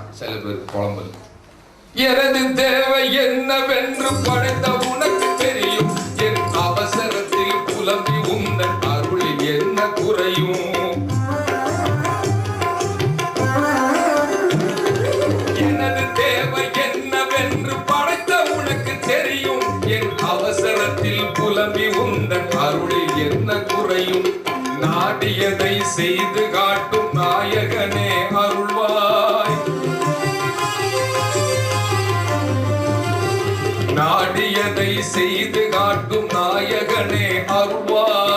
சோதிக்கிறான் சில பேருக்கு குழம்பல் எனது தேவை என்னவென்று படைத்த உனக்கு தெரியும். என் அவசரத்தில் புலம்பி உந்தன் அருளில் என்ன குறையும்? எனது தேவை என்னவென்று படைத்த உனக்கு தெரியும். என் அவசரத்தில் புலம்பி உந்தன் அருளில் என்ன குறையும்? நாடியதை செய்து காட்டும் நாயகனே செய்து காட்டும் நாயகனே அருள்வாய்.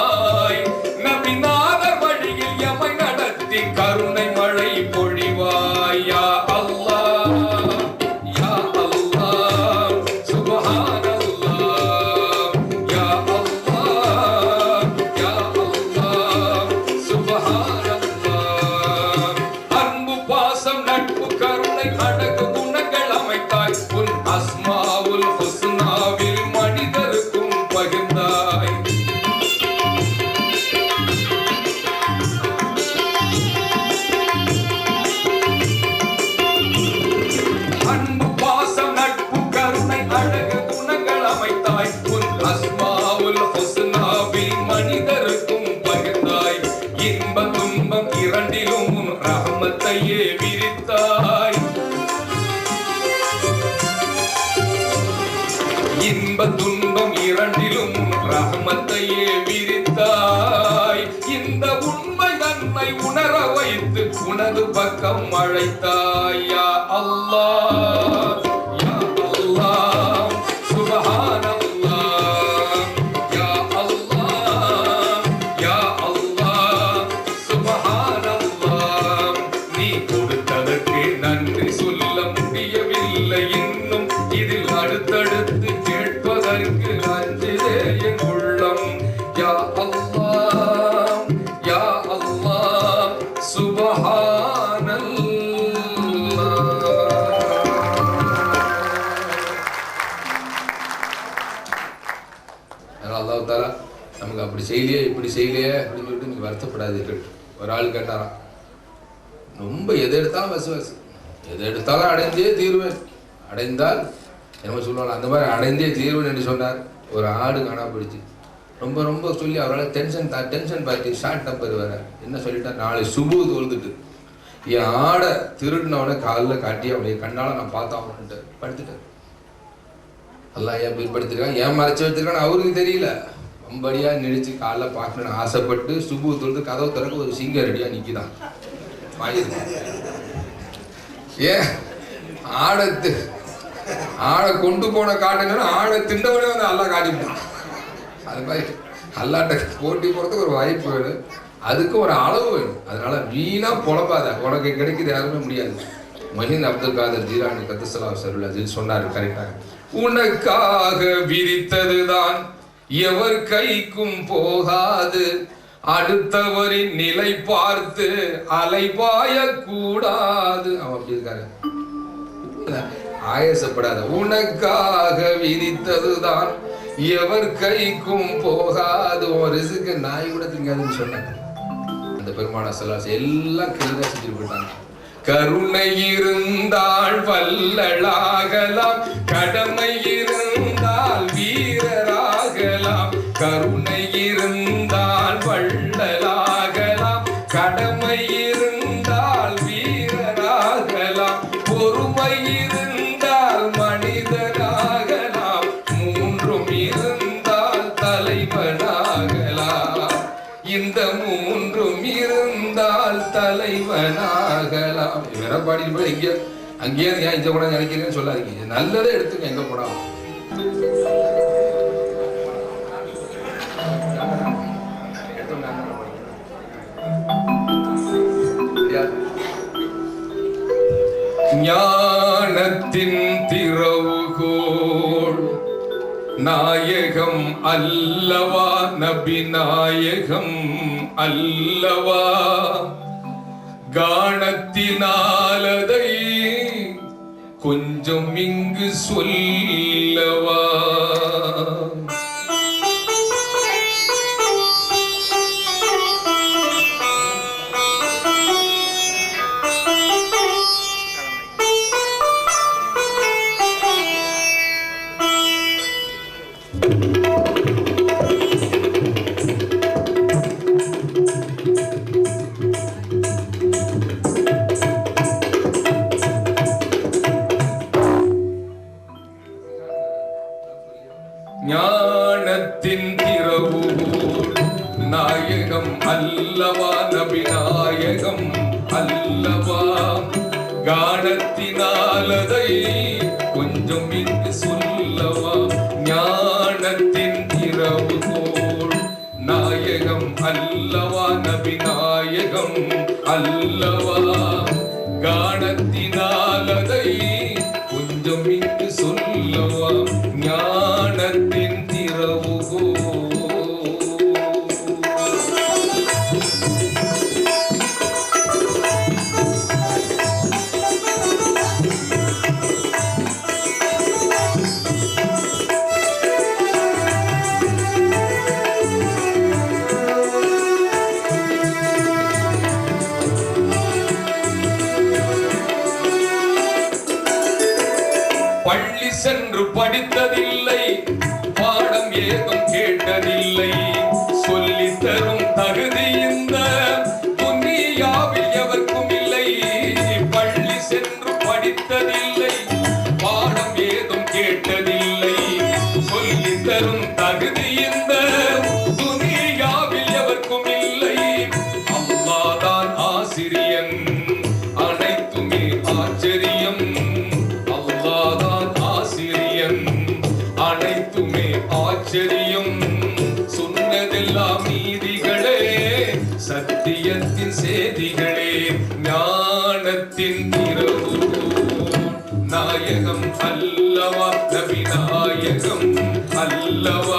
உனது பக்கம் அழைத்தாயா யா அல்லாஹ். கூடாது வருத்தப்படாதீர்கள் ஒரு ஆள் கேட்டாராம். ரொம்ப எதை எடுத்தாலும் வசு வசு. எதை எடுத்தாலும் அடைந்தே தீர்வேன். அடைந்தால் என்ன சொல்லுவாங்க? அந்த மாதிரி அடைந்தே தீர்வேன் என்று சொன்னார். ஒரு ஆடு காணா போயிடுச்சு. ரொம்ப ரொம்ப சொல்லி அவரால் டென்ஷன் தா டென்ஷன் பார்த்து ஷார்ட் டம்பர் வேற. என்ன சொல்லிட்டா? நாளை சுபு தொழுதுட்டு என் ஆடை திருடினவனை காலில் காட்டி அவனை கண்ணால நான் பார்த்தான்ட்டு படுத்துட்டேன் எல்லாம் ஏன் போய் ஏன் மறைச்சு வச்சிருக்கான்னு அவருக்கு தெரியல. அம்படியாக நெடிச்சு காலைல பார்க்கணும்னு ஆசைப்பட்டு சுபு தொழுது கதவு திறக்க ஒரு சிங்கம் ரெடியாக நிற்கிதான் ஏ ஆடத்து. ஆடை கொண்டு போன காட்டுனா ஆடை திண்டவனே வந்து அல்லா காட்டிவிட்டான். அது மாதிரி அல்லாட்ட போட்டி போகிறதுக்கு ஒரு வாய்ப்பு வேணும். அதுக்கு ஒரு அளவு வேணும். அதனால வீணாக புலம்பாத உனக்கு கிடைக்கிறது யாருமே முடியாது. மஹிந்த் அப்துல் காதர் ஜீரானி கத்தசலா சருள் அதில் சொன்னார் கரெக்டாக உனக்காக விரித்ததுதான் எவர் கைக்கும் போகாது. அடுத்தவரின் நிலை பார்த்து அலைபாய கூடாது அவன் அப்படி இருக்காரு. ஆயசப்படாத. உனக்காக விதித்ததுதான். எவர் கைக்கும் போகாது. ஒரு ரிசுக்கு நாய் கூட திங்காதுன்னு சொன்னாங்க அந்த பெருமான சலாஸ் எல்லாம் கிளிதா செஞ்சுட்டு போயிட்டாங்க. கருணை இருந்தால் வல்லளாகலாம் கடமை இருந்தால் கருணை இருந்தால் வள்ளலாகலாம். கடமை இருந்தால் வீரராகலாம். பொறுமை இருந்தால் மனிதனாகலாம். மூன்றும் இருந்தால் தலைவனாகலாம். இந்த மூன்றும் இருந்தால் தலைவனாகலாம். வேற பாடிட்டு போய் எங்கேயோ அங்கேயே ஏன் இந்த கூட நினைக்கிறேன்னு சொல்லாதீங்க. நல்லதே எடுத்துக்க எங்க போனாலும். ஞானத்தின் திறவுகோள். நாயகம் அல்லவா நபி நாயகம் அல்லவா? காணத்தினாலதை கொஞ்சம் இங்கு சொல்லவா? ஞானத்தின் திறவுகோல் நாயகம் அல்லவா நபி நாயகம் அல்லவா? கானத்தினாலதை கொஞ்சம் இங்கு சொல்லவா? ஞானத்தின் திறவுகோள் நாயகம் அல்லவா நபி நாயகம் அல்லவா? என்று படித்ததில் அல்லவா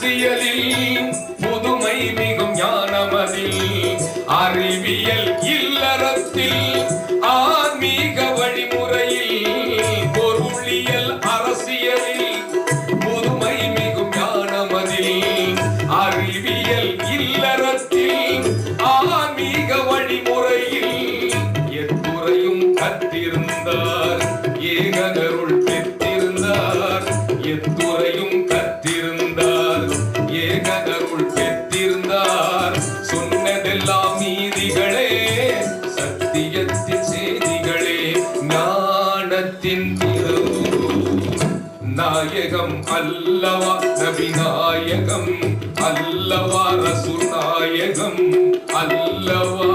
அரசியலில் அல்லவா நபி நாயகம் அல்லவா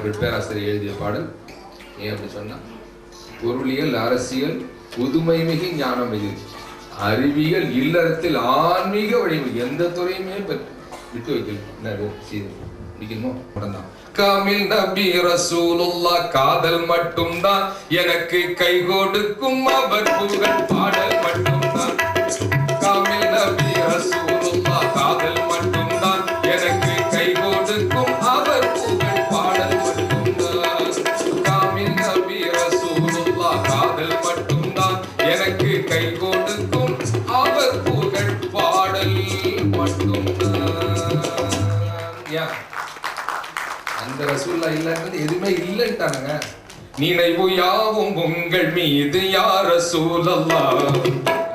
அவர்கள் பேராசிரியர் எழுதிய பாடல். ஏன் அப்படி சொன்னால் பொருளியல் அரசியல் புதுமை மிகு ஞானம் இது. அறிவியல் இல்லறத்தில் ஆன்மீக வழிமை எந்த துறையுமே விட்டு வைக்கணும் முடிக்கணுமோ? கமில் நபி ரசூலுல்லா காதல் மட்டும்தான். எனக்கு கை கொடுக்கும் அவர் பாடல் மட்டும். ஏது யார சூழல்லா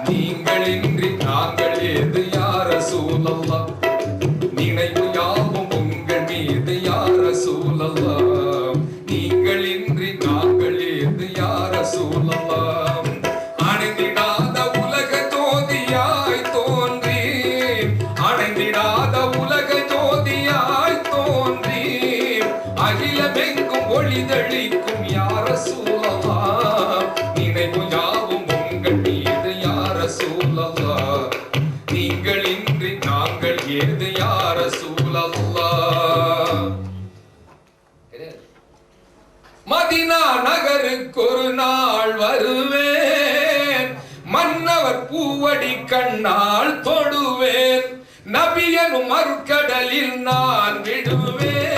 நீங்கள் இன்றி நாங்கள் ஏது யார சூழல்லா தருவேன் மன்னவர் பூவடி கண்ணால் தொடுவேன். நபியனும் மறுக்கடலில் நான் விடுவேன்.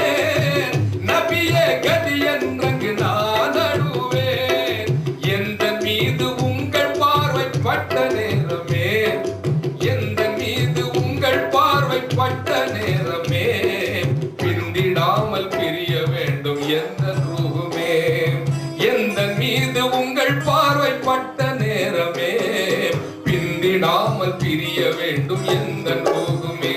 வேண்டும் எந்த போகுமே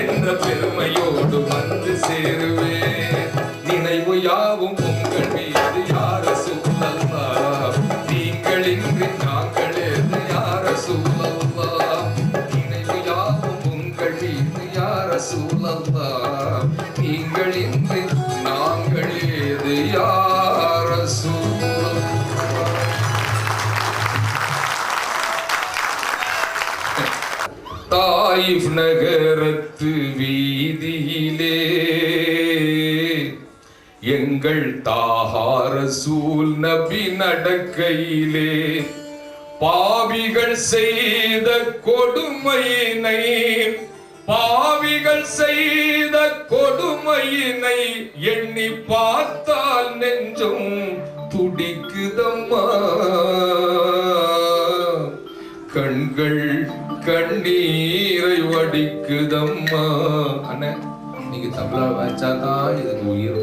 என்ற பெருமையோடு வந்து சேருவேன். நினைவு யாவும் உங்கள் மீது யார சூழல்லா நீங்கள் இன்று நாங்கள் எது யார சூழல்லா நினைவு யாவும் உங்கள் மீது யார சூழல்லா நீங்கள் இன்று நாங்கள் யார சூழல் தாயிப் நகரத்து வீதியிலே. எங்கள் தாகார சூல் நபி நடக்கையிலே பாவிகள் செய்த கொடுமையினை பாவிகள் செய்த கொடுமையினை எண்ணி பார்த்தால் நெஞ்சும் துடிக்குதம்மா. கண்கள் கண்ணீரை வடிக்குதம்மா. அண்ணே நீங்க தபலா வாய்ச்சாதான் இதுக்கு உயிர்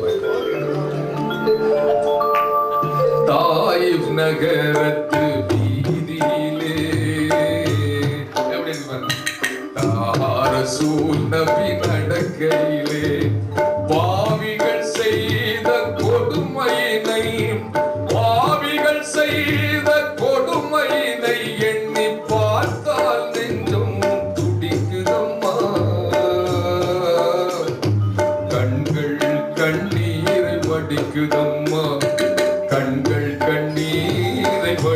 தாயிப் நகரத்து வீதியிலே. எப்படி தாரசூர் நபி நடக்கையிலே.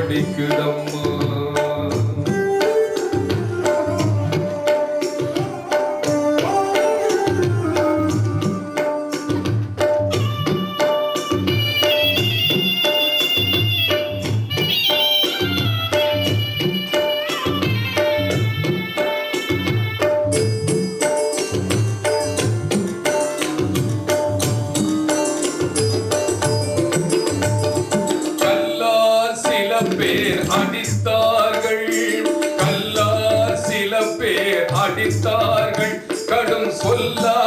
kadikudambu சாதித்தார்கள் கடும் சொல்லா